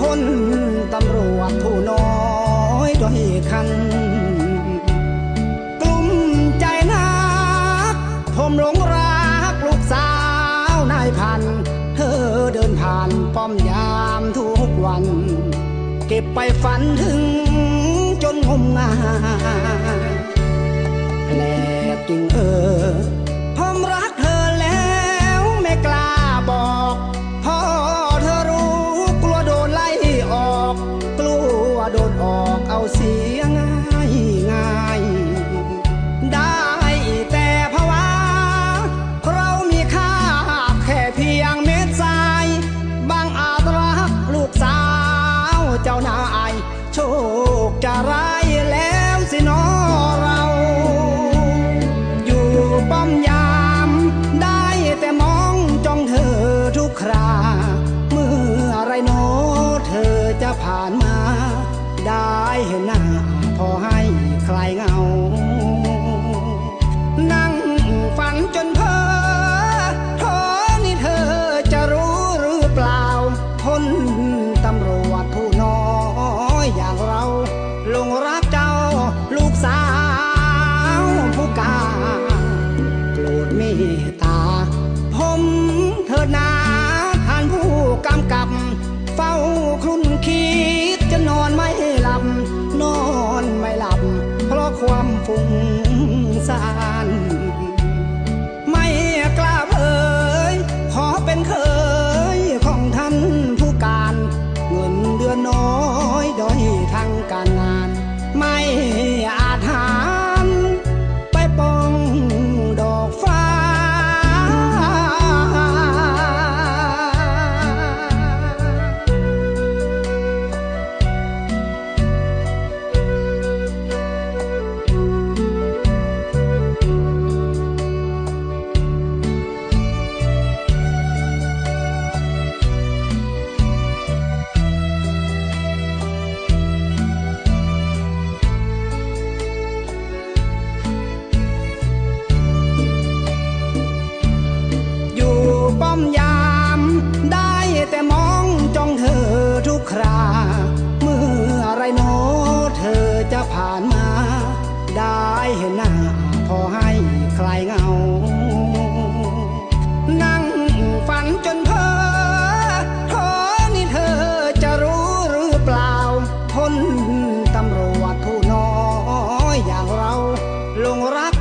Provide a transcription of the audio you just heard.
พลตำรวจผู้น้อยด้วยคัน กลุ่มใจนัก ผมหลงรักลูกสาวนายพัน เธอเดินผ่านป้อมยามทุกวัน เก็บไปฝันถึงจนงมงายแหลกจริงเออ ครา เมื่อไรโนเธอจะผ่านมา ได้เห็นหน้าพอให้คลายเงา เฝ้าครุ่นคิดจะนอนไม่หลับ นอนไม่หลับ เพราะความฟุ้งซ่านไม่กล้าเผยขอเป็นเคยของท่านผู้การ เงินเดือนน้อยด้อยทางการงาน ไม่ ขอให้คลายเหงา นั่งฝันจนเพ้อขอนี่เธอจะรู้หรือเปล่าทนตำรวจผู้น้อยอย่างเราลงรัก